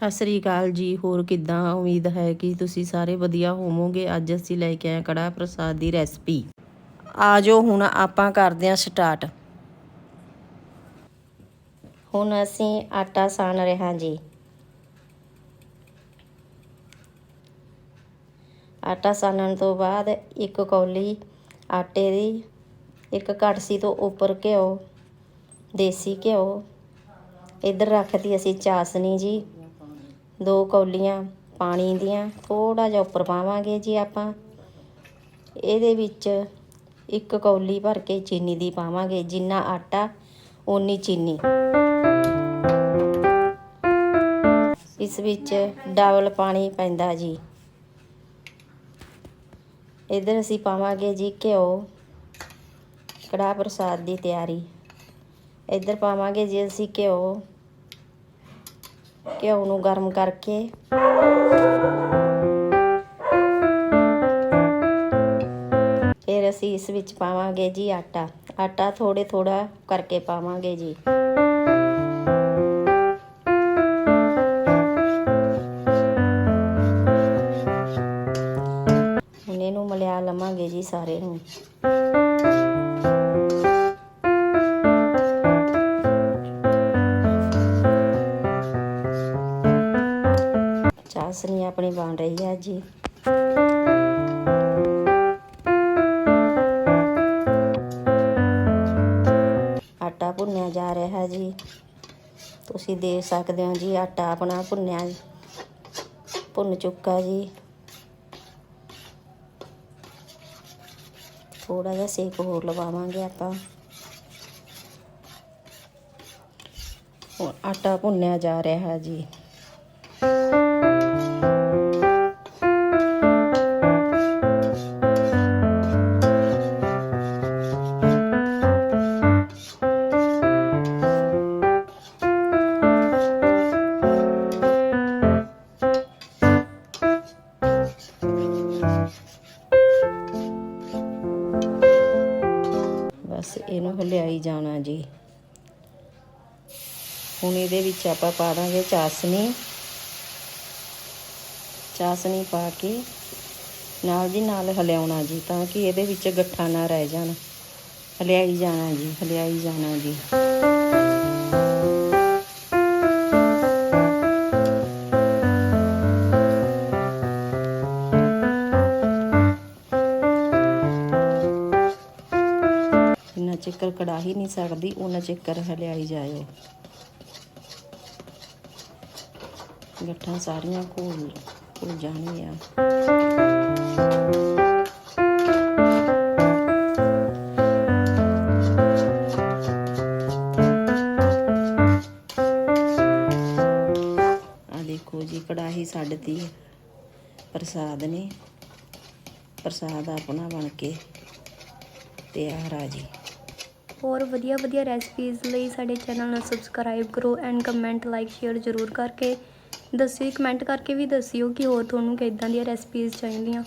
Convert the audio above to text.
ਸਤਿ ਸ੍ਰੀ ਅਕਾਲ ਜੀ, ਹੋਰ ਕਿੱਦਾਂ? ਉਮੀਦ ਹੈ ਕਿ ਤੁਸੀਂ ਸਾਰੇ ਵਧੀਆ ਹੋਵੋਗੇ। ਅੱਜ ਅਸੀਂ ਲੈ ਕੇ ਆਏ ਕੜਾਹ ਪ੍ਰਸਾਦ ਦੀ ਰੈਸਪੀ। ਆਜੋ, ਹੁਣ ਆਪਾਂ ਕਰਦੇ ਹਾਂ ਸਟਾਰਟ। ਹੁਣ ਅਸੀਂ ਆਟਾ ਸਾਨ ਰਹੇ ਹਾਂ ਜੀ। ਆਟਾ ਸਾਨਣ ਤੋਂ ਬਾਅਦ ਇੱਕ ਕੌਲੀ ਆਟੇ ਦੀ, ਇੱਕ ਕੜਛੀ ਤੋਂ ਉੱਪਰ ਘਿਓ, ਦੇਸੀ ਘਿਓ। ਇੱਧਰ ਰੱਖਤੀ ਅਸੀਂ ਚਾਸਨੀ ਜੀ। ਦੋ ਕੌਲੀਆਂ ਪਾਣੀ ਦੀਆਂ, ਥੋੜ੍ਹਾ ਜਿਹਾ ਉੱਪਰ ਪਾਵਾਂਗੇ ਜੀ ਆਪਾਂ। ਇਹਦੇ ਵਿੱਚ ਇੱਕ ਕੌਲੀ ਭਰ ਕੇ ਚੀਨੀ ਦੀ ਪਾਵਾਂਗੇ, ਜਿੰਨਾ ਆਟਾ ਓਨੀ ਚੀਨੀ। ਇਸ ਵਿੱਚ ਡਬਲ ਪਾਣੀ ਪੈਂਦਾ ਜੀ। ਇੱਧਰ ਅਸੀਂ ਪਾਵਾਂਗੇ ਜੀ ਘਿਓ, ਕੜਾਹ ਪ੍ਰਸਾਦ ਦੀ ਤਿਆਰੀ। ਇੱਧਰ ਪਾਵਾਂਗੇ ਜੀ ਅਸੀਂ ਘਿਓ ਘਿਓ ਨੂੰ ਗਰਮ ਕਰਕੇ। ਫਿਰ ਅਸੀਂ ਇਸ ਵਿੱਚ ਪਾਵਾਂਗੇ ਜੀ ਆਟਾ। ਆਟਾ ਥੋੜੇ ਥੋੜਾ ਕਰਕੇ ਪਾਵਾਂਗੇ ਜੀ। ਹੁਣ ਇਹਨੂੰ ਮਲਿਆ ਲਵਾਂਗੇ ਜੀ ਸਾਰੇ ਨੂੰ। ਚਾਸਨੀ ਆਪਣੀ ਬਣ ਰਹੀ ਹੈ ਜੀ। ਆਟਾ ਭੁੰਨਿਆ ਜਾ ਰਿਹਾ ਹੈ ਜੀ। ਤੁਸੀਂ ਦੇਖ ਸਕਦੇ ਹੋ ਜੀ, ਆਟਾ ਆਪਣਾ ਭੁੰਨਿਆ ਭੁੰਨ ਚੁੱਕਾ ਜੀ। ਥੋੜਾ ਜਿਹਾ ਸੇਕ ਹੋਰ ਲਵਾਵਾਂਗੇ ਆਪਾਂ। ਹੁਣ ਆਟਾ ਭੁੰਨਿਆ ਜਾ ਰਿਹਾ ਹੈ ਜੀ। ਬਸ ਇਹਨੂੰ ਹਲਿਆਈ ਜਾਣਾ ਜੀ। ਹੁਣ ਇਹਦੇ ਵਿੱਚ ਆਪਾਂ ਪਾ ਦਾਂਗੇ ਚਾਸਨੀ। ਚਾਸਨੀ ਪਾ ਕੇ ਨਾਲ ਦੀ ਨਾਲ ਹਲਿਆਉਣਾ ਜੀ, ਤਾਂ ਕਿ ਇਹਦੇ ਵਿੱਚ ਗੱਠਾ ਨਾ ਰਹਿ ਜਾਣ। ਹਲਿਆਈ ਜਾਣਾ ਜੀ, ਹਲਿਆਈ ਜਾਣਾ ਜੀ। ਜਿੰਨਾ ਚਿਕਰ ਕੜਾਹੀ ਨਹੀਂ ਸਕਦੀ ਉਹਨਾਂ ਚਿਕਰ ਹਲਿਆਈ ਜਾਇਓ। ਗੱਠਾਂ ਸਾਰੀਆਂ ਘੋਲ ਘੁਲ ਜਾਣਗੀਆਂ। ਦੇਖੋ ਜੀ, ਕੜਾਹੀ ਛੱਡਤੀ ਪ੍ਰਸਾਦ ਨੇ। ਪ੍ਰਸਾਦ ਆਪਣਾ ਬਣ ਕੇ ਤਿਆਰ ਆ ਜੀ। ਹੋਰ ਵਧੀਆ ਵਧੀਆ ਰੈਸਪੀਜ਼ ਲਈ ਸਾਡੇ ਚੈਨਲ ਨੂੰ ਸਬਸਕ੍ਰਾਈਬ ਕਰੋ ਐਂਡ ਕਮੈਂਟ ਲਾਈਕ ਸ਼ੇਅਰ ਜ਼ਰੂਰ ਕਰਕੇ ਦੱਸਿਓ ਕਮੈਂਟ ਕਰਕੇ ਵੀ ਦੱਸਿਓ ਕਿ ਹੋਰ ਤੁਹਾਨੂੰ ਕਿੱਦਾਂ ਦੀਆਂ ਰੈਸਪੀਜ਼ ਚਾਹੀਦੀਆਂ।